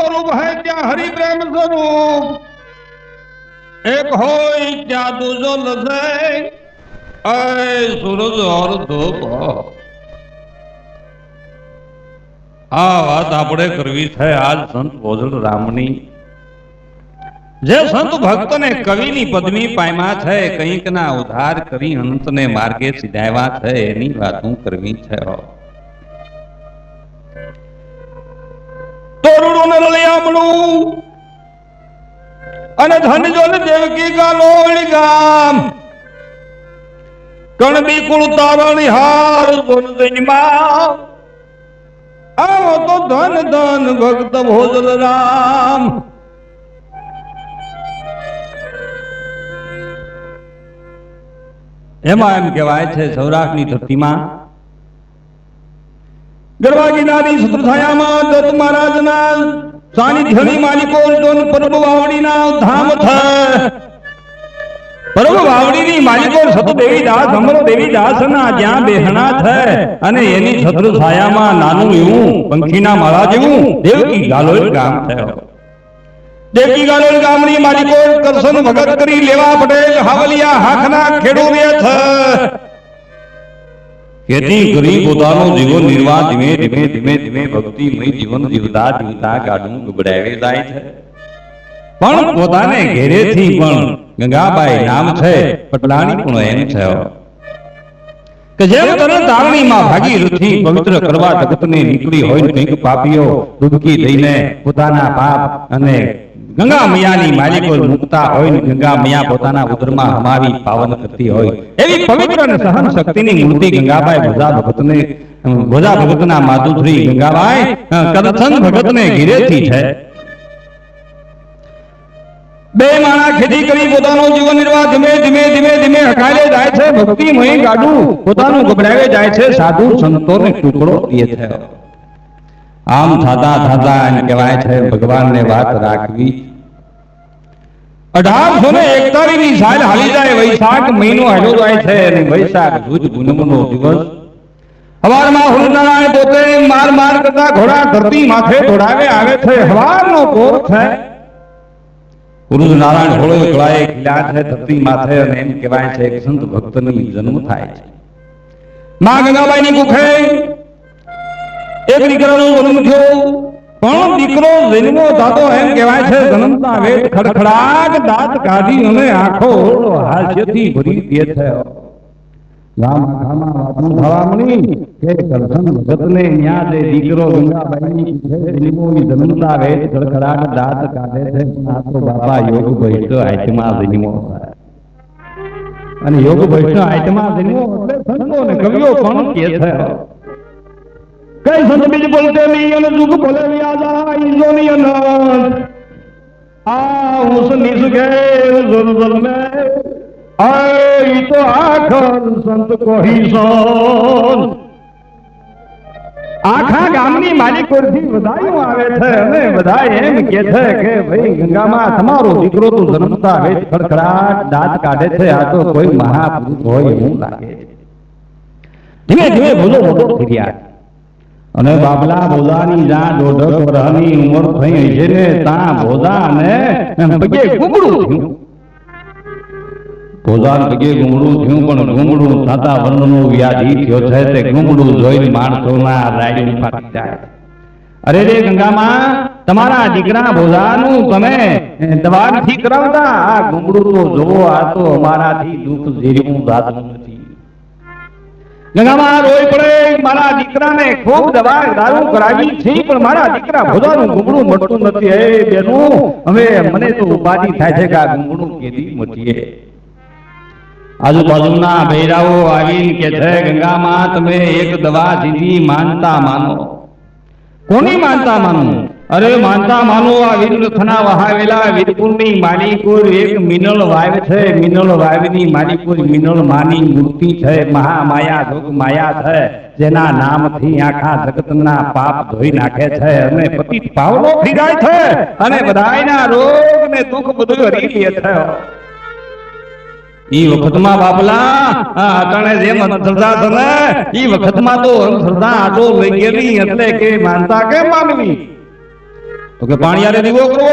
સ્વરૂપ હે ત્યાં હરિ પ્રેમ સ્વરૂપ એક હોય ત્યાં દૂજો સૂરજ અર્ધો આ વાત આપણે કરવી છે આજ સંત ભોજન રામની જે સંત ભક્ત ને કવિની પદવી પાયમાં છે કંઈક ના ઉધાર કરી અંતને માર્ગે સીધાવ્યા છે એની વાત હું કરવી છે તોરડું ને અને ધન જોન દેવકી ગાલોળી ગામ. કણબી કુળ તારણી હાર સોન જન્મા આવો તો ધન ધન ભક્ત ભોજલ રામ. એમાં એમ કહેવાય છે, સૌરાષ્ટ્રની ધરતીમાં ગરવાગીનાની સત્રછાયામાં દત્ત મહારાજના સાનિધ્યની માલિકો જોન પ્રભુ વાવડીના ધામ થાય પ્રભુ વાવડીની માલિકો સતદેવી દાસ અમરો દેવી દાસના જ્યાં બેહણા થાય અને એની છત્રછાયામાં નાનું એવું પંખીના માળા જેવું દેવકી ગાલોલ ગામ થયો દેવકી ગાલોલ ગામની માલિકો કરશન ભગત કરી લેવા પટેલ, હાવલિયા, હાખના ખેડૂત છે ખેતી કરી પોતાનો જીવન નિર્વાહ ધીમે ધીમે ધીમે ધીમે ભક્તિમય જીવન જીવતા જીવતા ગાડું ગુગડાવી જાય છે પણ પોતાને ઘેરેથી પણ ગંગાબાઈ નામ છે પટલાણી પણ એમ છે કે જેમ તને તારણીમાં ભાગીરથી પવિત્ર કરવા જગતને નીકળી હોય કંઈક પાપીઓ ડૂબકી દઈને પોતાના પાપ અને ગંગા મૈયાની માલિકો મુકતા હોય ને ગંગા મૈયા પોતાના ઉદરમાં હમાવી પાવન કરતી હોય. એવી પવિત્ર અને સહન શક્તિની મૂર્તિ ગંગાબાઈ ભોજા ભગતને ભોજા ભગતના માતુશ્રી ગંગાબાઈ કરથન ભગતને ઘીરેથી છે. બે માણા ખેતી કરી પોતાનો જીવન નિર્વાહ ધીમે ધીમે ધીમે ધીમે હકાલે જાય છે. ભક્તિમય ગાડું પોતાનું ગભરાવે જાય છે. સાધુ સંતોને ટુકડો દે છે. આમ થતા થતા એમ કહેવાય છે, ભગવાનને વાત રાખવી. અઢારસો ને એકતાલીસની સાલ હાલી જાય, વૈશાખ મહિનો હાલ્યો જાય છે અને વૈશાખ ભુજ પૂનમનો દિવસ. હવારમાં હુરનારાયણ પોતે માર માર કરતા ઘોડા ધરતી માથે દોડાવે, આવે છે, હવારનો કોર છે. ગુરુજ નારાયણ હોળો કળાએ ખીલ્યા છે, ધરતી માથે અને એમ કહેવાય છે કે સંત ભક્તની જન્મ થાય છે. માં ગંગાબાઈની કુખે એક દીકરાનો જન્મ થયો. પણ દીકરો જન્મો થતો એમ કહેવાય છે, જન્મતા વેદ ખડખડાટ દાંત કાઢી અને આખો ઓરડો હાસ્યથી ભરી દે છે. ગામ આખામાં વાતનું થવા કે કરશન ભગતને ન્યા જે દીકરો ગંગાબાઈની કુખે જન્મો જન્મતા વેદ ખડખડાટ દાંત કાઢે છે. આ તો બાપા યોગ ભૈષ્ટ આત્મા જન્મો અને યોગ ભૈષ્ટ આત્મા જન્મો એટલે સંતો ને કવિઓ પણ કે છે. કઈ સંત બીજ બોલતે નહીં અને દુઃખ બોલે વ્યાજા ઈજોની અનંત આ નિસ ગए ઝુલઝુલ में આય તો આખર સંત કોહી સોન. આખા ગામની માલિકોરથી વધાયો આવે છે અને બધા એમ કે છે કે ભાઈ ગંગામાં તમારો દીકરો તો જન્મતા વેદ ખડખડાટ દાંત કાઢે છે. આ તો કોઈ મહાપુરુષ હોય એવું લાગે. ધીમે ધીમે ભૂલો મોટો થઈ છે. અને બાબલા ભોજાની જા દોઢ વર્ષની ઉંમર થઈ છે ને તા ભોજા ને પગે ગુમડું થયું. ભોજાન પગે ગુમડું થયું, પણ ગુમડું થતા વર્ણનો વ્યાધિ થયો છે તે ગુમડું જોઈને માણસોના રાયડું ફાટી જાય. અરે રે ગંગામાં, તમારા દીકરા ભોજાનું તમે દવા નથી કરાવતા? આ ગુમડું તો જોવો આ તો અમારાથી દુઃખ ઝેરવું દાદનું ગંગામાં રોઈ પડે, મારા દીકરાને ખૂબ દવા દારૂ કરાવી છે, પણ મારા દીકરા ભોજાનું ગુમડું મળતું નથી. હે બેનો, હવે મને તો ઉપાધિ થાય છે કે આ ગુમડું કેદી મટીએ? આજુબાજુના બૈરાઓ આવીને કે છે, ગંગામાં તમે એક દવા સીધી માનતા માનો. કોની માનતા માનું? અરે માનતા માનો, આ વીરરથના વહાવેલા વીરપુરની માલિકુર એક મિનલ વાવ છે. મિનલ વાવની માલિકુર મિનલ માની મૂર્તિ છે. મહામાયા જોગ માયા છે, જેના નામથી આખા જગતના પાપ ધોઈ નાખે છે. અને પતિ પાવલો થઈ છે અને બધાયના રોગ ને દુઃખ બધું હરી લે છે. ઈ વખતમાં બાપલા અટાણે જેમ અંધશ્રદ્ધા છે ઈ વખતમાં તો અંધશ્રદ્ધા આટો લઈ ગયેલી, એટલે કે માનતા કેમ માનવી? તો કે પાણીયારે દીવો કરો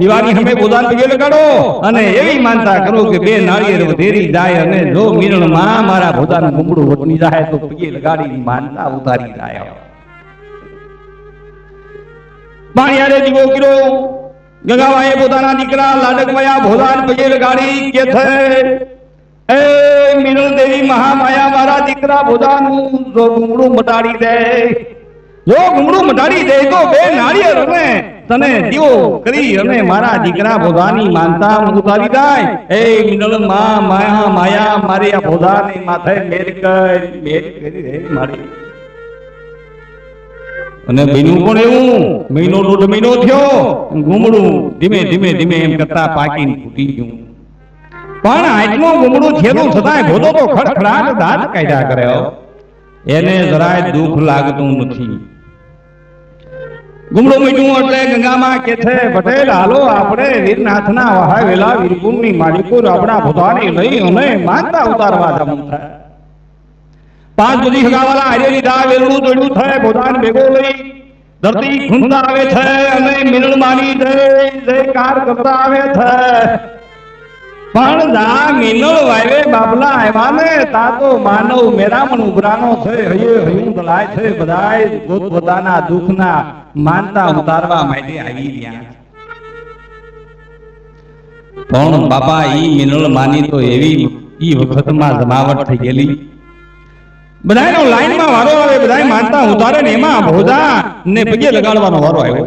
દીવાની હમે ગોદાન પગે લગાડો. અને એવી માનતા કરો કે બે નાળિયેર વધેરી જાય અને જો મિરણમાં મારા ભોદાન ગુમડું વટની જાય તો પગે લગાડી માનતા ઉતારી જાય. પાણીયારે દીવો કર્યો. ગંગાવાએ પોતાના દીકરા લાડકમયા ભોદાન પગે લગાડી કે છે, એ મિનલ દેવી મહામાયા, મારા દીકરા ભોદાનું જો ગુમડું મટાડી દે. જો ગુમડું મટાડી દે તો બે નાળિયેર અને તને દીવો કરી અને મારા દીકરા ભોદાની માનતા ઉતારી જાય એ મિનલમાં માયા માયા મારી આ ભોદાની માથે મેર કરી મેર કરી રે મારી. અને મહિનું પણ એવું મહિનો દોઢ મહિનો થયો ગુમડું ધીમે ધીમે ધીમે એમ કરતા પાકીને ફૂટી ગયું. પણ આજનું ગુમડું છેલું છતાંય ભોતો તો ખડખડાટ દાંત કાઢ્યા કર્યો એને જરાય દુઃખ લાગતું નથી. ગુમડું મીઠું એટલે ગંગામાં કે છે પટેલ હાલો આપણે વીરનાથના વહાવેલા વીરપુરની માલિકો આપણા ભોતાને લઈ અને માનતા ઉતારવા જવું થાય. પાંચ બધી હગાવાલા હારે લીધા વેલું દોડ્યું થાય ભોતાન ભેગો લઈ ધરતી ખૂંદા આવે છે અને મિલન માની જય જયકાર કરતા આવે છે. પણ જા મિનળ વાવે બાબલા આવ્યા ને તા તો માનવ મેરામણ ઉભરાનો છે હયે હયું દલાય છે બધાય પોતપોતાના દુઃખના માનતા ઉતારવા માટે આવી રહ્યા પણ બાપા ઈ મિનળ માની તો એવી ઈ વખતમાં જમાવટ થઈ ગયેલી. બધાયનો લાઈનમાં વારો આવે બધાય માનતા ઉતારે ને એમાં ભોજા ને પગે લગાડવાનો વારો આવ્યો.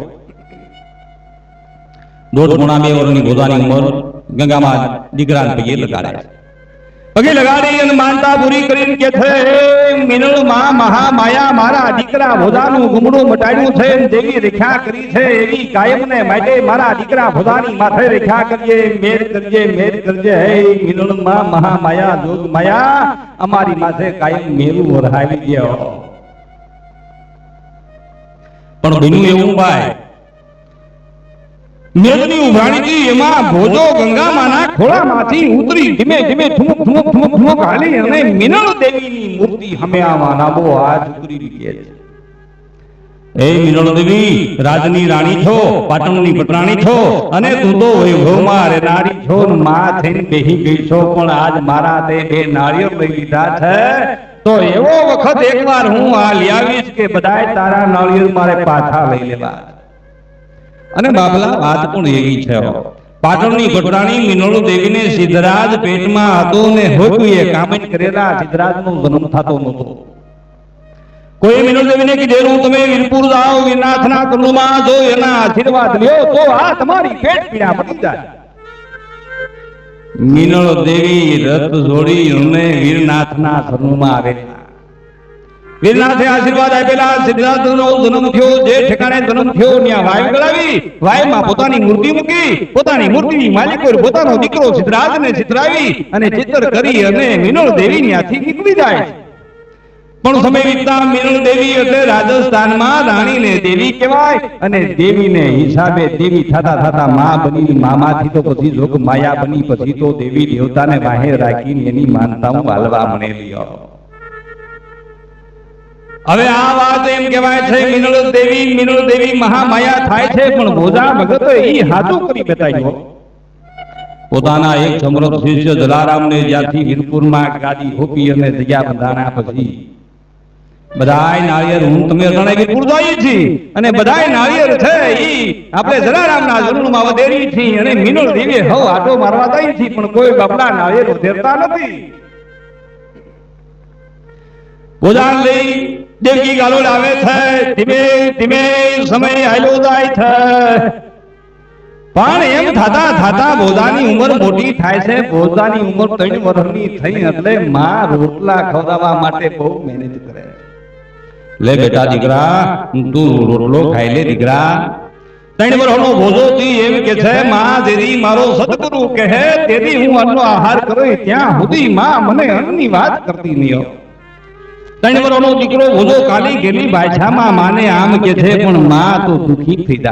દોઢ ગુણા બે વર્ષની ભોજાની ઉંમર ગંગામાં દીકરાને પગે લગાડે. પગે લગાડી અને માનતા પૂરી કરીને કે છે મિનળમાં મહા માયા મારા દીકરા ભોદાનું ગુમડું મટાડ્યું છે જેવી રેખા કરી છે એવી કાયમને માટે મારા દીકરા ભોદાની માથે રેખા કરીએ, મેર કરજે મેર કરજે હે મિનળમાં મહા માયા જોગ માયા, અમારી માથે કાયમ મેરું વરહાવી દ્યો પણ બન્યું એવું ભાઈ રાજની રાણી છો, પાટણની પટરાણી છો, અને તું તો વૈભવમાં છો માં બેહી ગઈ છો, પણ આજ મારા તે બે નાળિયેર લઈ લીધા છે. તો એવો વખત એકવાર હું આ લઈ કે બધાય તારા નાળિયેર મારે પાછા લઈ લેવા. અને બાબલા વાત પણ એવી છે. પાટણની ગોઠરાણી મિનોળુ દેવીને સિદ્ધરાજ પેટમાં હતો ને હોતું એ કામજ કરેલા સિદ્ધરાજનો જન્મ થતો નહોતો. કોઈ મિનોળ દેવીને કીધેલું તમે વીરપુર જાઓ વીરનાથના કુંડમાં જો એના આશીર્વાદ લ્યો તો આ તમારી પેટ પીડા મટી જાય. મિનળ દેવી રથ જોડી અને વીરનાથના શરણમાં આવેલા. વીરનાથે આશીર્વાદ આપેલા સિદ્ધાર્થનો જન્મ થયો, જે ઠેકાણે જન્મ થયો, ત્યાં વાયુ ગળાવી, વાયુમાં પોતાની મૂર્તિ મૂકી, પોતાની મૂર્તિની માલિકો પોતાનો દીકરો સિદ્ધરાજને ચિતરાવી અને ચિત્ર કરી અને મિનોળ દેવી ત્યાંથી નીકળી જાય પણ સમય વીતતા મિનોળ દેવી એટલે રાજસ્થાનમાં રાણીને દેવી કહેવાય અને દેવીને હિસાબે દેવી થતા થતા માં બની, મામાથી તો પછી જોગ માયા બની, પછી તો દેવી દેવતાને બાહેર રાખીને એની માનતાઓ હાલવા મળેલી. હવે આ વાત એમ કહેવાય છે, મિનળ દેવી મિનળ દેવી મહામાયા થાય છે. પણ ભોજા ભગત એ હાથું કરી બતાવ્યો. પોતાના એક સમૃદ્ધ શિષ્ય જલારામને જ્યાંથી વીરપુરમાં ગાદી હોપી અને જગ્યા બંધાણા પછી, બધાય નાળિયેર હું તમે અજાણે વીરપુર જઈએ છીએ અને બધાય નાળિયેર છે ઈ આપણે જલારામના જન્મમાં વધેરી છીએ અને મિનળ દેવી હવ આટો મારવા જઈએ છીએ પણ કોઈ બાપડા નાળિયેર વધેરતા નથી. ગોદાન લઈ દેવકી ગાલો લાવે છે. ધીમે ધીમે સમય હાલ્યો જાય છે. પણ એમ થતા થતા બોધાની ઉંમર મોટી થાય છે. બોધાની ઉંમર ત્રણ વર્ષની થઈ એટલે માં રોટલા ખવડાવવા માટે બહુ મહેનત કરે. લે બેટા દીકરા, તું રોટલો ખાઈ લે દીકરા. ત્રણ વર્ષનો ભોજો થી એમ કે છે, માં જેથી મારો સદગુરુ કહે તેથી હું અન્નનો આહાર કરું ત્યાં સુધી માં મને અન્નની વાત કરતી નહીં. ત્રણ દીકરો ભોજો કાલી ગેલી બાછામાં માને આમ કે છે, પણ માં, તો દુખી થઈ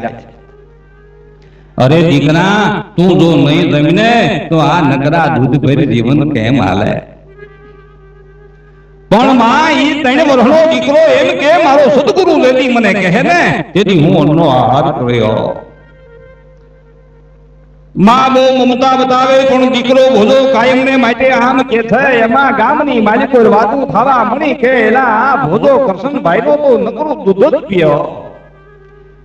અરે દીકરા, તું જો નહીં જમીને, તો આ નકરા દૂધ ભરી જીવન કેમ હાલે? પણ માં, ઈ ત્રણ વર્ષનો દીકરો એમ કે, મારો સદગુરુ લેલી મને કહે ને, તેથી હું અન્નનો આહાર કર્યો. માં બહુ મમતા બતાવે પણ દીકરો ભોજો કાયમ ને માટે આમ કે થાય એમાં ગામની માલિકો વાતું થવા મણી કે એલા આ ભોજો કરશનભાઈ નો તો નકરું દૂધ જ પીયો.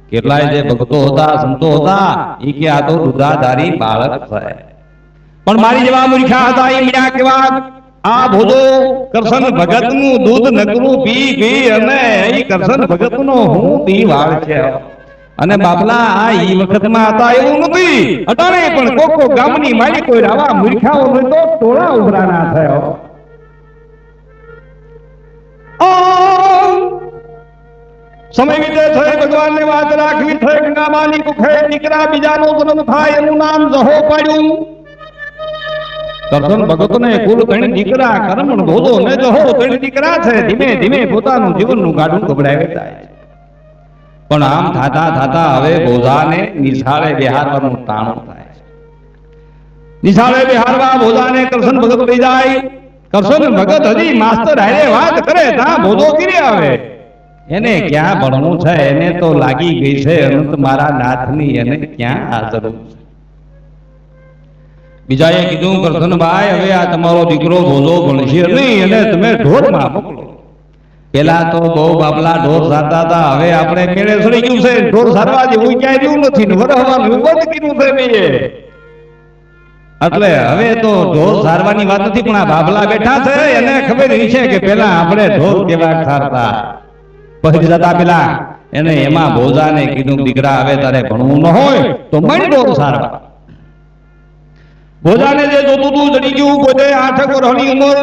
કેટલાય જે ભક્તો હતા સંતો હતા ઈ કે આ તો દુધાધારી બાળક છે. પણ મારી જેવા મૂર્ખા હતા એ મીરા કેવા આ ભોજો કરશન ભગતનું દૂધ નકરું પી પી અને ઈ કરશન ભગત નો હું પી વાળ છે અને બાપલા આ ઈ વખતમાં હતા એવું નથી. અટાણે પણ કોકો ગામની માલિકો આવા મૂર્ખાઓ તો ટોળા ઉભરાના થયો. સમય વિતે થઈ ભગવાનને વાત રાખવી થઈ ગંગામાની કુખે દીકરા બીજાનો જન્મ થાય એનું નામ જહો પાડ્યું કરશન ભગતને કુલ ત્રણ દીકરા કરમણ ભોજો ને જહો ત્રણ દીકરા છે ધીમે ધીમે પોતાનું જીવનનું ગાડું ગબડાવે જાય છે. પણ આમ થાતા થાતા હવે ભોજાને નિશાળે બિહારવાનું તાણું થાય નિશાળે બિહારવા ભોજાને કરશન ભગત લઈ જાય. કરશન ભગત હજી માસ્તર હારે વાત કરે, ત્યાં ભોજો કરી આવે? એને ક્યાં ભણવું છે? એને તો લાગી ગઈ છે અનંત મારા નાથની, એને ક્યાં આ જરૂર છે? બીજાએ કીધું, કરશનભાઈ, હવે આ તમારો દીકરો ભોજો ભણશે નહીં અને તમે ઢોરમાં મોકલો. પેલા તો બહુ બાપલા ઢોર સારતા હતા, હવે આપણે મેળે સડી ગયું છે. ઢોર સારવા જેવું ક્યાંય રહ્યું નથી, ને વરહવાનું બંધ કર્યું છે મેં. એટલે હવે તો ઢોર સારવાની વાત નથી, પણ આ બાબલા બેઠા છે, એને ખબર છે કે પેલા આપણે ઢોર કેવા સારતા. પછી જતા પેલા એને એમાં ભોજાને કીધું, દીકરા, હવે તારે ભણવું ન હોય, તો મણ ઢોર સારવા. ભોજાને જે જોતું હતું જડી ગયું, પોતે આઠ વર્ષની ઉંમર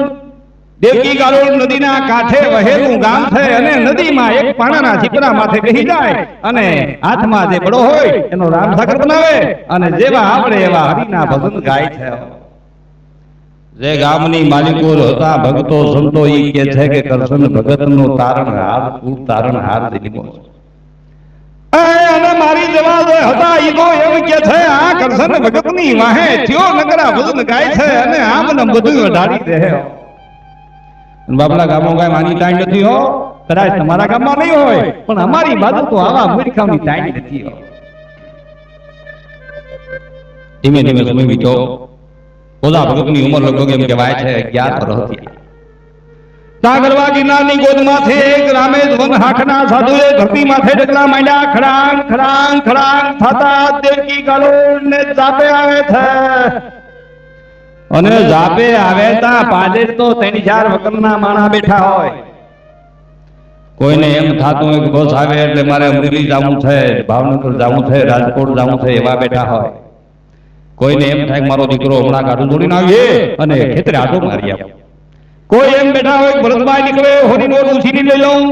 દેવકી ગાલોલ નદીના કાંઠે વહેલું ગામ છે અને નદીમાં એક પાણાના છીપરા માથે બેહી જાય અને હાથમાં જે બડો હોય એનો રામ સાગર બનાવે અને જેવા આપણે એવા હરિના ભજન ગાય છે. જે ગામની માલિકો હતા, ભક્તો, સંતો ઈ કે છે કે કરશન ભગતનો તારણહાર કુળ તારણહાર દિલીમો છે. એ અને મારી જવા જે હતા, ઈ તો એમ કે છે, આ કરશન ભગતની વાહે થયો નગરા ભજન ગાય છે અને આમ ને બધું અઢાડી દે બાપલા ગામો ગાય માની ટાઈમ નથી હો. કદાચ તમારા ગામમાં નહીં હોય પણ અમારી બાજુ તો આવા મૂર્ખાઓની ટાઈમ નથી હો. ધીમે ધીમે સમય વીતો. ઓલા ભગતની ઉંમર લગભગ એમ કહેવાય છે અગિયાર વર્ષ હતી સાગરવા ગિરનારની ગોદમાંથી એક રામેશ વન હાકના સાધુએ ધરતી માથે ડગલા માંડ્યા. ખડાંગ ખડાંગ ખડાંગ થતા દેવકી ગાલોડ ને ચાપે આવે છે અને જાપે આવે તા પાદર તો તેની ચાર વકલના માણા બેઠા હોય. કોઈને એમ થાતું હોય કે બસ આવે એટલે મારે અમરેલી જવું છે ભાવનગર જવું છે રાજકોટ જવું છે એવા બેઠા હોય. કોઈને એમ થાય મારો દીકરો હમણાં કાઢું દોડીને આવીએ અને ખેતરે આટો મારી આવો. કોઈ એમ બેઠા હોય ભરતભાઈ નીકળે હોરીનો ઉછીની લઈ લઉં.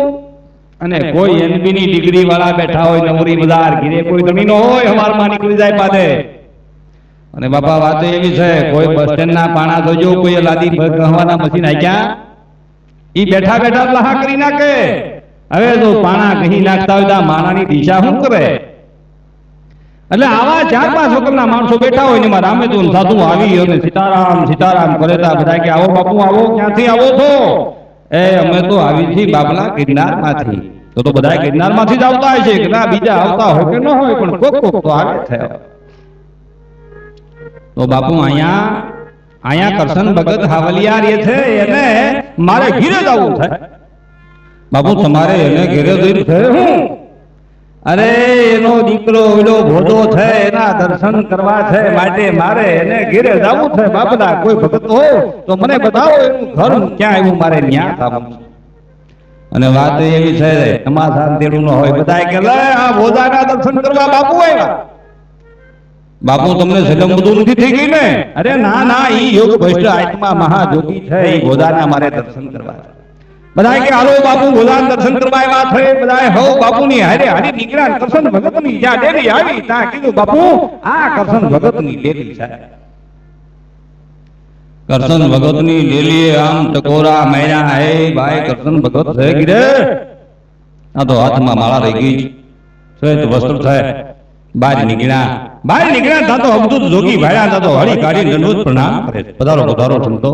અને કોઈ એમબી ની ડિગ્રી વાળા બેઠા હોય નવરી બજાર ઘીરે કોઈ ધણીનો હોય અમારમાં નીકળી જાય પાદે અને બાપા, વાત એવી છે, કોઈ બસ સ્ટેન્ડ ના પાણા જોજો કોઈ લાદી ગહવાના મશીન આગ્યા ઈ બેઠા બેઠા લહા કરી નાખે. હવે જો પાણા કહી નાખતા હોય તો માણાની દિશા શું કરે? એટલે આવા ચાર પાંચ વખતના માણસો બેઠા હોય એમાં રામેતું ને સાધુ આવી અને સીતારામ સીતારામ કરે તા બધા કે, આવો બાપુ, આવો, ક્યાંથી આવો છો? એ, અમે તો આવી છીએ બાબલા ગિરનારમાંથી તો તો બધા ગિરનારમાંથી જ આવતા હોય છે કે ના, બીજા આવતા હોય કે ન હોય, પણ કોક કોક તો આવે છે. તો બાપુ અહીંયા અહીંયા કરશન ભગત હાવલિયાર એ છે એને મારે ઘીરે જવું છે બાપુ તમારે એને ઘેરે જઈને છે હું અરે એનો દીકરો ઓલો ભોજો છે એના દર્શન કરવા છે માટે મારે એને ઘેરે જવું છે બાપલા કોઈ ભગત હો તો મને બતાવો એનું ઘર ક્યાં આવ્યું મારે ન્યા થવાનું અને વાત એવી છે તમાશા તેડું ન હોય બધા કે લે આ ભોજાના દર્શન કરવા બાપુ આવ્યા. બાપુ તમને સલમ બધું નથી થઈ ગઈ ને? અરે ના ના એ યોગ ભ્રષ્ટ આત્મા મહાજોગી છે એ ગોદાના મારે દર્શન કરવા બધા કે હાલો બાપુ ગોદાન દર્શન કરવા આવ્યા છે બધા હો બાપુની હારે હારી નીકળ્યા કરશન ભગતની જ્યાં ડેરી આવી ત્યાં કીધું બાપુ આ કરશન ભગતની ડેરી છે. કરશન ભગતની ડેલીએ આમ ટકોરા મૈના હે ભાઈ કરશન ભગત છે ગીરે આ તો હાથમાં માળા રહી ગઈ શ્વેત વસ્ત્ર છે. બહાર નીકળ્યા. બહાર નીકળ્યા તા તો અબદુત જોગી ભાડ્યા તા તો હળી કાઢી દંડવત પ્રણામ કરે. પધારો પધારો સંતો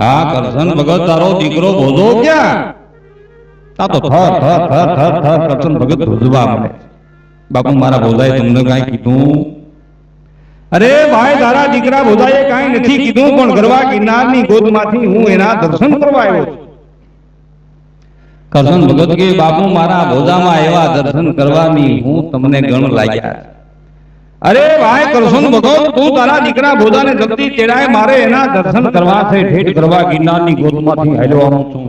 આ કરશન ભગત તારો દીકરો ભોજો ક્યાં? તા તો થર થર થર થર થર કરશન ભગત ભોજવા મળે બાપુ મારા ભોજાએ તમને કાંઈ કીધું? અરે ભાઈ તારા દીકરા બોધાએ કાંઈ નથી કીધું પણ ગરવા ગોદ ગોદમાંથી હું એના દર્શન કરવા આવ્યો છું. કરશન ભગત કે બાપુ મારા ભોજામાં એવા દર્શન કરવાની હું તમને ગણ લાગ્યા અરે ભાઈ કરશન ભગત તું તારા દીકરા ભોજાને જલ્દી તેડાય મારે એના દર્શન કરવા છે ઠેઠ કરવા ગિરનારની ગોદમાંથી હાલવાનો છું.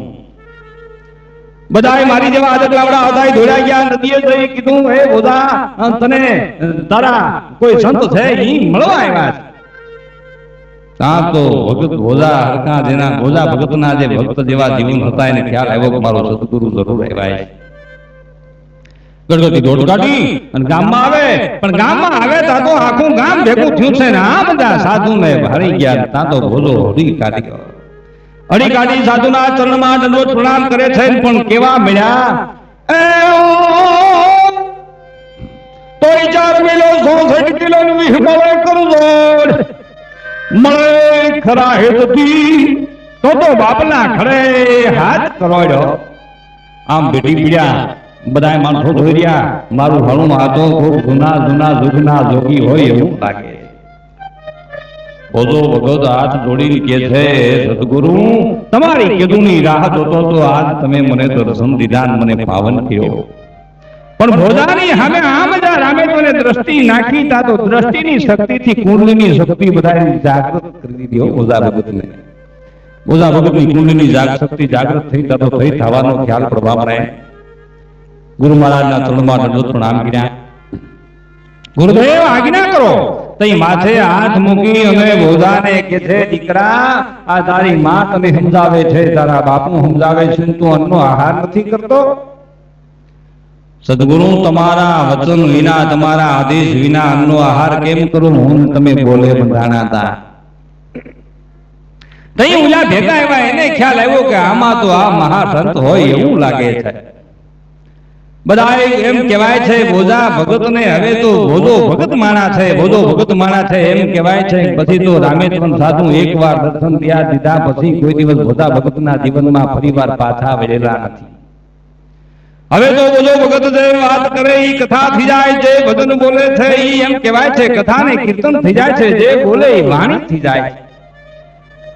બધાય મારી જેવા આદત લાવડા હતા દોડ્યા ગયા નદીએ જઈ કીધું હે ભોજા તને તારા કોઈ સંત છે ઈ મળવા આવ્યા છે. ત્યાં તો ભગત ગોજા હરખા જેના ભોજા ભગતના જે ભક્ત જેવા જીવન હતા એને ખ્યાલ આવ્યો કે મારો સદગુરુ જરૂર આવ્યા ગણગતિ દોડ કાઢી અને ગામમાં આવે પણ ગામમાં આવે તા તો આખું ગામ ભેગું થયું છે ને. આ બધા સાધુ ને ભરી ગયા તા તો ભોલો હરી કાઢી ગયો. અડી કાઢી સાધુના ચરણમાં દંડવત પ્રણામ કરે છે પણ કેવા મળ્યા? તોય ચાર કિલો સોસઠ કિલો નું વિહમાવે કરું મળે ખરા હેતથી હાથ કરોડ્યો. આમ કે છે, સદગુરુ, તમારી કીધુંની રાહ જોતો તો આજ તમે મને દર્શન દીધા મને પાવન થયો પણ ભોજાની સામે આમ જ રામે દ્રષ્ટિ નાખી તા તો દ્રષ્ટિની શક્તિથી કુંડલીની શક્તિ બધાને જાગૃત કરી દીધી હો ભગતને. ભોજા ભગતની કુંડલીની જાગ શક્તિ જાગૃત થઈ તા તો થઈ થવાનો ખ્યાલ પ્રભાવ રહે. ગુરુ મહારાજના ચરણમાં દંડોત પ્રણામ કર્યા ગુરુદેવ આજ્ઞા કરો. તઈ માથે હાથ મૂકી અને બોધાને કે છે, દીકરા, આ તારી માં તને સમજાવે છે, તારા બાપુ સમજાવે છે, તું અન્નનો આહાર નથી કરતો. સદગુરુ તમારા વચન વિના, તમારા આદેશ વિના અન્નનો આહાર કેમ કરો હું તમે બોલે બંધાણા હતા તઈ ઉલા ભેગા એવા એને ખ્યાલ આવ્યો કે આમાં તો આ મહાસંત હોય એવું લાગે છે. બધા એમ કહેવાય છે બોજા ભગત ને હવે તો ભોજો ભગત માણા છે, ભોજો ભગત માણા છે. એમ કહેવાય છે, પછી તો રામેશ્વર સાધુ એકવાર દર્શન ત્યાં દીધા પછી કોઈ દિવસ ભોજા ભગતના જીવનમાં ફરીવાર પાછા વળેલા નથી. હવે તો બોલો ભગત જે વાત કરે ઈ કથા થઈ જાય, જે ભજન બોલે છે ઈ એમ કહેવાય છે કથા ને કીર્તન થઈ જાય છે, જે બોલે ઈ વાણી થઈ જાય.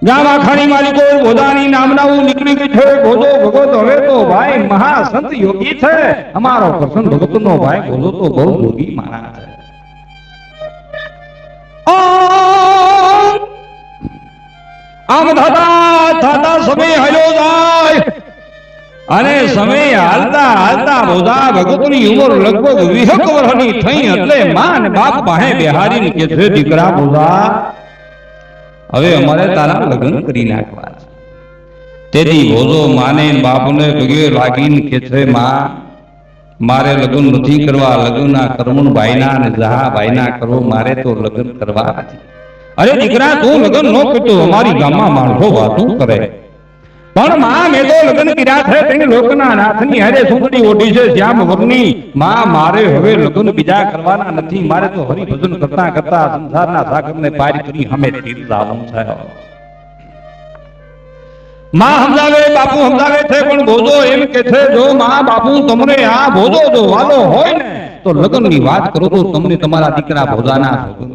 ગામ આખાની માલિકો ભોજાની નામનાવું નીકળી ગઈ ભોજો ભગત, હવે તો ભાઈ મહાસંત યોગી છે. અમારો પ્રસન્ન ભગત નો ભાઈ ભોજો તો બહુ યોગી મારા છે. આમ થતા થતા સમય હાલ્યો જાય. અને સમય હાલતા હાલતા ભોજા ભગતની ઉંમર લગભગ વિહક વર્ષની થઈ એટલે માં ને બાપ પાસે બેહારીને કે છે દીકરા બોધા હવે અમારે તારા લગ્ન કરી નાખવા છે. તેથી ભોજો માને બાપને પગે લાગીને કે છે માં મારે લગ્ન નથી કરવા લગ્નના ભાઈ ભાઈના અને જહા ભાઈના કરવો મારે તો લગ્ન કરવા નથી અરે દીકરા તું લગ્ન નો કરતો અમારી ગામમાં માણસો વાતું કરે. પણ માં, મેં લગ્ન કર્યા છે, તેને લોકના નાથની હરે સુંદરી ઓઢી છે, શ્યામ વરની માં, મારે હવે લગ્ન બીજા કરવાના નથી. મારે તો હરિભજન કરતા કરતા સંસારના સાગરને પાર કરી અમે તીર લાવવું છે. માં સમજાવે, બાપુ સમજાવે છે, પણ ભોજો એમ કે છે, જો માં, બાપુ, તમને આ ભોજો જો વાલો હોય ને, તો લગ્નની વાત કરો તો તમને તમારા દીકરા ભોજાના થાય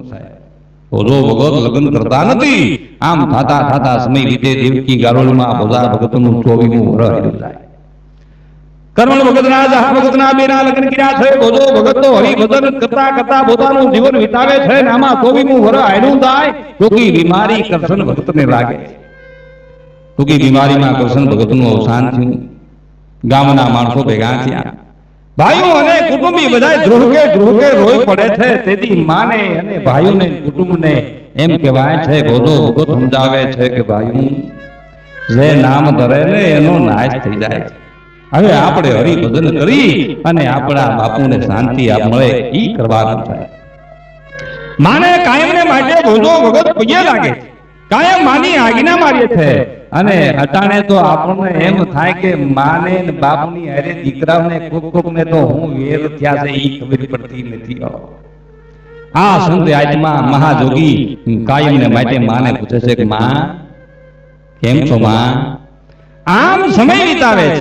ભોજો ભગત લગ્ન કરતા નથી. આમ થાતા થાતા સમય રીતે દેવકી ગારોળમાં ભોજા ભગતનું ચોવીમું વરહ હેરું જાય. કર્મણ ભગતના, જહા ભગતના બેના લગ્ન કર્યા છે. ભોજો ભગત તો હરિભજન કરતા કરતા પોતાનું જીવન વિતાવે છે ને આમાં ચોવીમું વરહ હાલ્યું થાય ટૂંકી બીમારી કરશન ભગતને લાગે ટૂંકી બીમારીમાં કૃષ્ણ ભગતનું અવસાન થયું. ગામના માણસો ભેગા થયા. ભાઈઓ અને કુટુંબી બધા ધ્રુવકે ધ્રુવકે રોઈ પડે છે. તેથી માને અને ભાઈઓને કુટુંબને એમ કહેવાય છે ભોજો ભગત સમજાવે છે કે ભાઈ જે નામ ધરે ને એનો નાશ થઈ જાય હવે આપણે હરિભજન કરી અને આપણા બાપુને શાંતિ આ મળે ઈ કરવાનું થાય માને કાયમને માટે ભોજો ભગત પગે લાગે કાયમ માની આજ્ઞા મારીએ છે. અને અટાણે તો આપણને એમ થાય કે માને ને બાપની અરે દીકરાઓને ખૂબ ખૂબ ને તો હું વેર થયા છે એ ખબર પડતી નથી. આ સંત આત્મા મહાજોગી કાયમ ને માટે માને પૂછે છે કે માં કેમ છો માં? આમ સમય વિતાવે છે.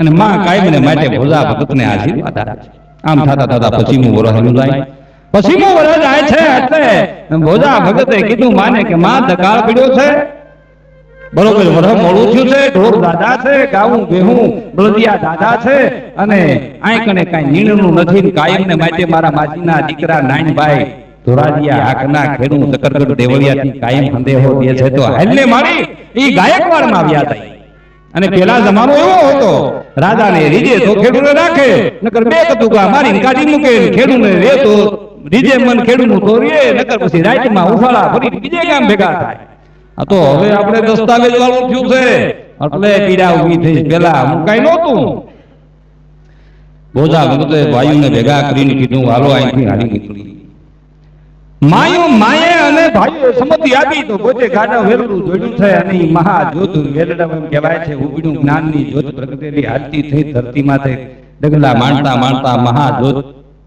અને માં કાયમ ને માટે ભોજા ભગતને આશીર્વાદ આપે છે. આમ થતા થતા પછી હું વરહનું જાય હું વરસ જાય છે એટલે ભોજા ભગતે કીધું માને કે માં ધકાળ પીડ્યો છે. બરોબર વરહ મોડું થયું છે ઢોર દાદા છે ગાવું બેહું બળદિયા દાદા છે અને આય કણે કાંઈ નીણનું નથી ને કાયમ ને માટે મારા માજીના દીકરા નાનભાઈ ધોરાજીયા હાકના ખેડૂ સકરગઢ દેવળિયાથી કાયમ સંદેહો દે છે. તો હાલને મારી ઈ આવ્યા હતા અને પેલા જમાનો એવો હતો રાજાને રીજે તો ખેડૂને રાખે નકર બે કતુકા મારીને કાઢી મૂકે ખેડૂને રે તો રીજે મન ખેડૂનું તો રે નકર પછી રાઈટમાં ઉફાળા ફરી બીજે ગામ ભેગા થાય. આ તો હવે આપણે દસ્તાવેજ વાળું થયું છે. એટલે પીડા ઊભી થઈ. પેલા મુકાઈ નહોતું. બોજા ભગતે ભાઈઓને ભેગા કરીને કીધું હાલો અહીંથી હાલી નીકળી. માયો માયે અને ભાઈઓ સંમતિ આપી તો પોતે ગાડા વેરડું જોડ્યું છે અને મહા મહાજોત વેરડા એમ કહેવાય છે ઉગડ્યું જ્ઞાનની જ્યોત પ્રગટેલી હાલતી થઈ ધરતી માથે ડગલા માંડતા માંડતા મહાજોત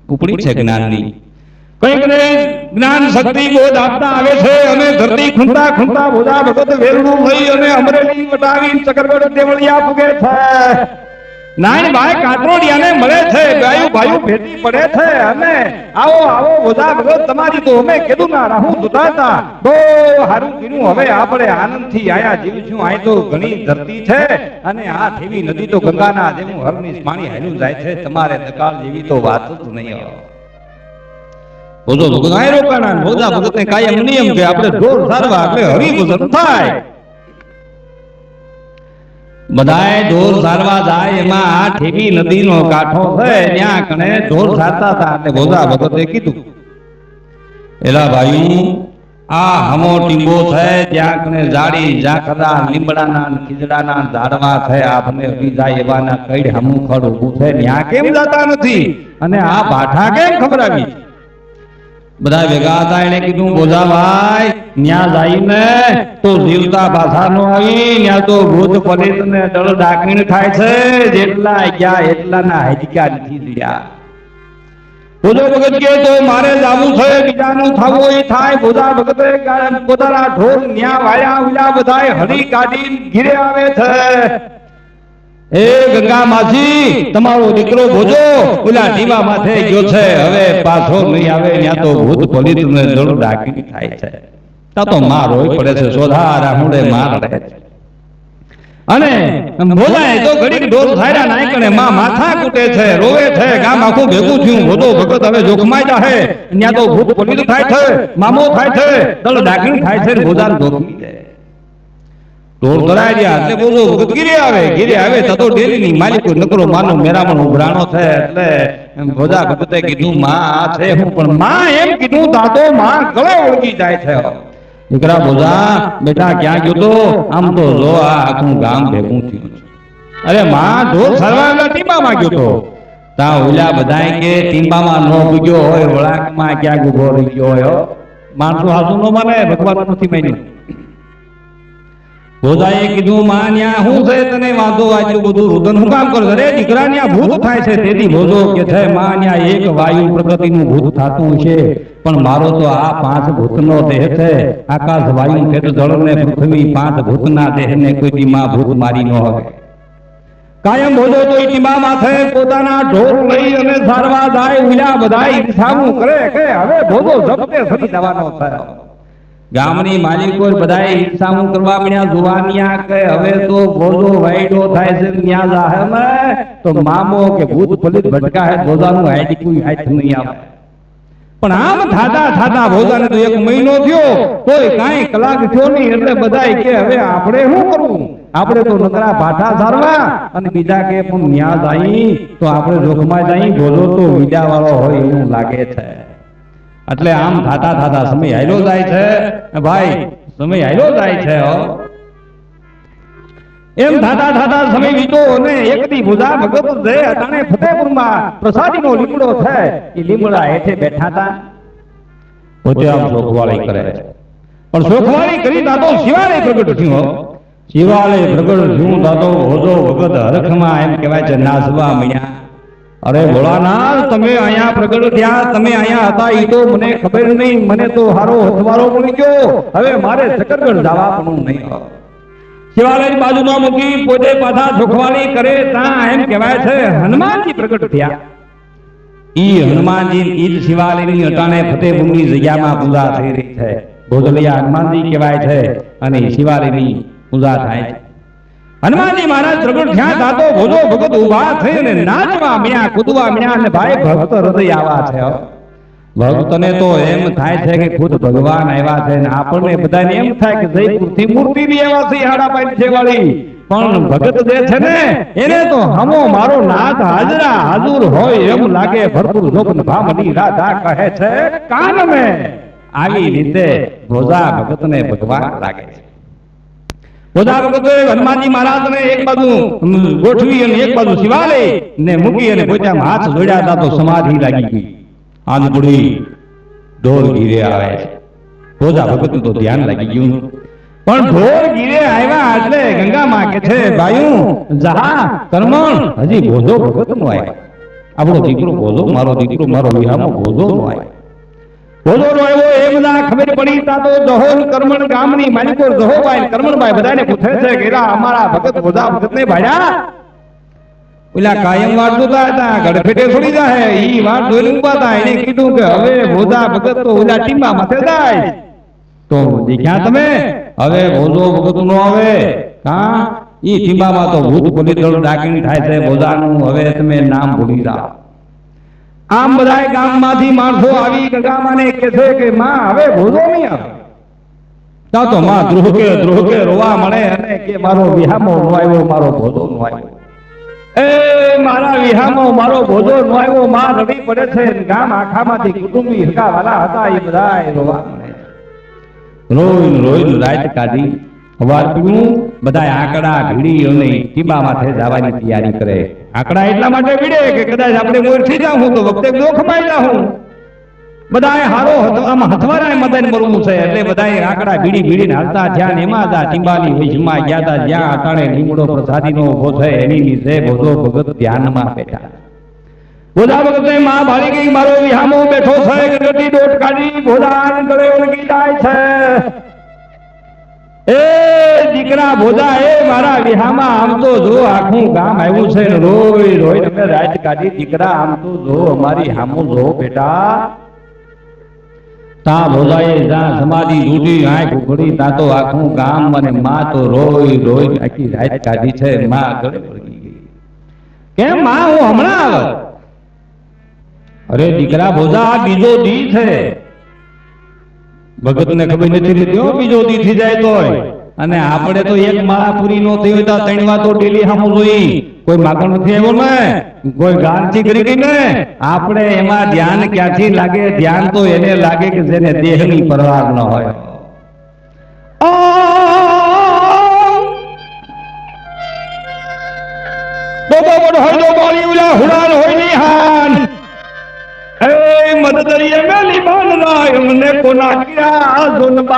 ઉપડી છે જ્ઞાનની. જ્ઞાન શક્તિ બોધ આપતા આવે છે અને ધરતી ખૂંટા ખૂંટા બોધા ભગત વેરણું લઈ અને અમરેલી વટાવી ચક્રગઢ દેવળિયા પૂગે છે. નાઈન ભાઈ કાતરોડિયાને મળે છે, ગાયું ભાયું ભેટી પડે છે અને આવો આવો બોધા ભગત તમારી તો અમે કીધું ના રાહું દુધાતા બહુ હારું કીધું, હવે આપણે આનંદથી આયા જીવશું અહીં તો ઘણી ધરતી છે અને આ થેવી નદી તો ગંગાના જેવું હરની પાણી હેલું જાય છે, તમારે દકાળ જેવી તો વાત જ નહીં હોય. બોધો ભગત આય રોકાણા ભોજા ભગત ને કાયમ નિયમ કે આપણે ઢોર સારવા એટલે હરિભજન થાય. બધાય ઢોર સારવા જાય એમાં આ ઠેવી નદીનો કાંઠો છે ત્યાં કણે ઢોર સારતા હતા એટલે ભોજા ભગતે કીધું એલા ભાઈ આ હમો ટીંબો છે ત્યાં કણે જાડી જાખરા લીમડાના ખીજડાના ઝાડવા છે આપને અડી જાય એવાના કઈ હમું ખડ ઊભું છે ત્યાં કેમ જતા નથી? અને આ ભાઠા કેમ ખબરાવી? બધા ભેગા હતા, એને કીધું બોધાભાઈ ન્યા જઈને તો જીવતા ભાષા નો આવી, ન્યા તો ભૂત પલિત ને દળ ડાકીણ થાય છે, જેટલા ગયા એટલા ના હજક્યા નથી રહ્યા બોધો ભગત કે તો મારે જાવું છે, બીજાનું થવું એ થાય. બોધા ભગતે પોતાના ઢોલ ન્યા વાયા ઉલા બધાય હરી કાઢી ઘીરે આવે છે. એ ગંગા માસી તમારો દીકરો ભોજો ઓલા દીવા માથે ગયો છે. હવે પાછો નહીં આવે, ત્યાં તો ભૂત પલિત ને જળ ડાકી થાય છે. તા તો માર હોય પડે છે સોધા રાહુડે માર રહે છે. અને બોલાય તો ઘડીક ઢોર સાયરા નાયકણે માં માથા કૂટે છે, રોવે છે, ગામ આખું ભેગું થયું. ભોતો ભગત હવે જોખમાઈ જાહે. ત્યાં તો ભૂત પલિત થાય છે, મામો થાય છે દળ ડાકીણ થાય છે ભોજાન જોખમી જાય એટલે બોલો ભગત ગીરે આવે ગીરે આવે તો તો ડેલી ની માલિકો નકરો માનો મેરામણ ઉભરાણો છે એટલે ભોજા ભગતે કીધું માં આ છે હું પણ માં એમ કીધું દાદો માં ગળે ઓળગી જાય છે. દીકરા ભોજા બેટા ક્યાં ગયો તો? આમ તો જો આ આખું ગામ ભેગું થયું અરે માં ઢોર સરવાયેલા ટીંબામાં ગયો તો. તા ઓલા બધાય કે ટીંબામાં નો ભૂગ્યો હોય વળાકમાં ઊભો રહી ગયો હોય માણસો હાસુ નો માને ભગવાન નથી માન્યું. ભોજાએ કીધું માં ન્યા હું છે તને વાંધો આટલું બધું? રુદન હું કામ કરું અરે દીકરા ન્યા ભૂત થાય છે. તેથી બોલો કે, છે માં ન્યા એક વાયુ પ્રગતિનું ભૂત થતું છે, પણ મારો તો આ પાંચ ભૂતનો દેહ છે. આકાશ વાયુ ખેત જળ ને પૃથ્વી પાંચ ભૂતના દેહને, કોઈ માં ભૂત મારી ન હવે કાયમ બોલો તો ઈ ટીમા માથે પોતાના ઢોર લઈ અને સારવા જાય, ઉલ્યા બધાય ઈર્ષાવું કરે કે હવે ભોગો જપતે સતી દવાનો થયો. ગામની માલિકો બધાએ ઈર્ષાવું કરવા પડ્યા જુવાનિયા કે, હવે તો ભોજો વાયડો થાય છે, ન્યા જાહે તો મામો કે ભૂત ફલિત ભટકા હે ભોજાનું હાઈટ કોઈ હાથ નહીં આવે. પણ આમ થાતા થાતા ભોજાને તો એક મહિનો થયો, કોઈ કાંઈ કલાક થયો નહીં, એટલે બધાય કે, હવે આપણે શું કરવું? આપણે તો નકરા ભાઠા સારવા, અને બીજા કે, પણ ન્યા જાય, તો આપણે જોખમાં જાય ભોજો તો વિડા વાળો હોય એવું લાગે છે. એટલે આમ થાતા થાતા સમય હાલ્યો જાય છે. ભાઈ, સમય હાલ્યો જાય છે એમ થાતા થાતા સમય વીતો અને એક દી ભુજા ભગત જે અટાણે ફતેપુરમાં પ્રસાદીનો લીમડો છે. એ લીમડા હેઠે બેઠા હતા. પોતે આમ શોખવાળી કરે પણ શોખવાળી કરી દાદો શિવાલય પ્રગટ થયો. શિવાલય પ્રગટ થયું, દાદો ભોજો ભગત હરખમાં એમ કહેવાય છે, નાસવા મળ્યા અરે ભોળાનાથ, તમે અહીંયા પ્રગટ થયા, તમે અહીંયા હતા, ઈ તો મને ખબર નહીં, મને તો હારો હથવારો મળી ગયો. હવે મારે સકરગઢ જવા પણ નહીં શિવાલય બાજુમાં મૂકી, પોતે પાછા જોખવાળી કરે ત્યાં એમ કહેવાય છે, હનુમાનજી પ્રગટ થયા. ઈ હનુમાનજી ઈ શિવાલયની અટાણે ફતેપુરની જગ્યામાં પૂજા થઈ રહી છે. ભોજલિયા હનુમાનજી કહેવાય છે, અને શિવાલયની પૂજા થાય છે. હનુમાનજી મહારાજ પ્રગટ થયા તા તો ભોજો ભગત ઊભા થઈ અને નાચવા મળ્યા કૂદવા મળ્યા અને ભાઈ ભક્ત હૃદય આવા છે. ભક્તને તો એમ થાય છે કે ખુદ ભગવાન આવ્યા છે ને આપણને બધાને એમ થાય કે જયપુરથી મૂર્તિ બી એવા છે હાડા પાઈ છે વાળી પણ ભગત જે છે ને, એને તો હમો મારો નાથ હાજરા હાજુર હોય એમ લાગે, ભરપૂર જોપન ભામની રાધા કહે છે કાન મે આવી રીતે ભોજા ભગતને ભગવાન લાગે છે. ભોજા ભગતે હનુમાનજી મહારાજને એક બાજુ ગોઠવી અને એક બાજુ શિવાલે ને મૂકી અને પોતામાં હાથ જોડ્યા હતા તો સમાધિ લાગી ગઈ. આંધપુડી ઢોર ઘીરે આવે છે. ભગત તો ધ્યાન લાગી ગયું. પણ ઢોર ગીરે આવ્યા એટલે ગંગામાં કે છે ભાઈ જહા કરમણ હજી ભોજો ભગત નો આવ્યો. આપણો દીકરો ભોજો, મારો દીકરો, મારો વિહામો ભોજો નો આવ્યો. ભોજો નો આવ્યો, એ બધા ખબર પડી, તા તો જહોલ કર્મણ ગામની માલિકો જહોભાઈ કર્મણભાઈ બધાને પૂછે છે કે અમારા ભગત ભોજા ભગત ને ભાડ્યા? ઓલા કાયમ વાત હતા, ગડફેટે છોડી જાય ઈ વાત જોઈને ઊભા હતા, એને કીધું કે હવે ભોજા ભગત તો ઓલા ટીમા માથે જાય. તો દેખ્યા તમે, હવે ભોજો ભગત નો હવે હા ઈ માં તો ભૂત પોલીસ દળ ડાકીને થાય છે ભોજાનું હવે તમે નામ ભૂલી જાઓ. આમ બધાય ગામમાંથી માણસો આવી ગંગામાને કે છે કે, માં, હવે ભોજો નહીં આવે તા માં ધ્રુહકે ધ્રુહકે રોવા મળે અને કે મારો વિહામો નો આવ્યો, મારો ભોજો નો આવ્યો. એ, મારા વિહામો, મારો ભોજો નો આવ્યો, માં રડી પડે છે ગામ આખામાંથી કુટુંબી હકા વાલા હતા, એ બધાય રોવા મળે. રોઈન રોઈન રાત કાઢી. સવાર બધા આંકડા ભીડી અને ટીબા માથે જવાની તૈયારી કરે. આંકડા એટલા માટે ભીડે કે કદાચ આપણે મોરથી જાઉં તો વખતે જોખમાઈ જાઉં બધાએ હારો આમ હથવારાએ મદન મરવું છે. એટલે બધાએ આંકડા ભીડી ભીડીને હાલતા જ્યાં એમાં હતા ટીંબાની વૈશમાં ગયા હતા જ્યાં અટાણે લીમડો પ્રસાદીનો ઊભો છે, એની નીચે બધો ભગત ધ્યાનમાં બેઠા. બોધા ભગતે માં ભાળી ગઈ, મારો વિહામો બેઠો છે ગગડી દોટ કાઢી, ભોજાન ગળે ઓળગી જાય છે. એ દીકરા ભોજા એ મારા વિહામાં આમ તો જો આખું ગામ આવ્યું છે ને રોઈ રોઈ અમે રાત કાઢી દીકરા, આમ તો જો અમારી હામો જો બેટા. તા ભોજાએ જ્યાં સમાધિ તૂટી આંખ ઉઘડી, તા તો આખું ગામ અને માં તો રોઈ રોઈ આખી રાત કાઢી છે, માં ગળે કેમ માં, હું હમણાં અરે દીકરા ભોજા આ બીજો દી છે. ભગત ને ખબર નથી હો બીજો દી થઈ જાય તો અને આપણે તો એક માળા પૂરી નો થઈ હોય તો ત્રણ વાતો ડેલી સામું જોઈ. કોઈ માગણ નથી આવ્યો ને? કોઈ ગાંઠી કરી ગઈ ને? આપણે એમાં ધ્યાન ક્યાંથી લાગે? ધ્યાન તો એને લાગે કે જેને દેહની પરવાર ન હોય. બોબો બોડ હોય તો બોલી ઉલા હુડાર હોયની હાન હે મદદરીએ મેલી બાન રાય મને કોના ક્યા જુનબાન?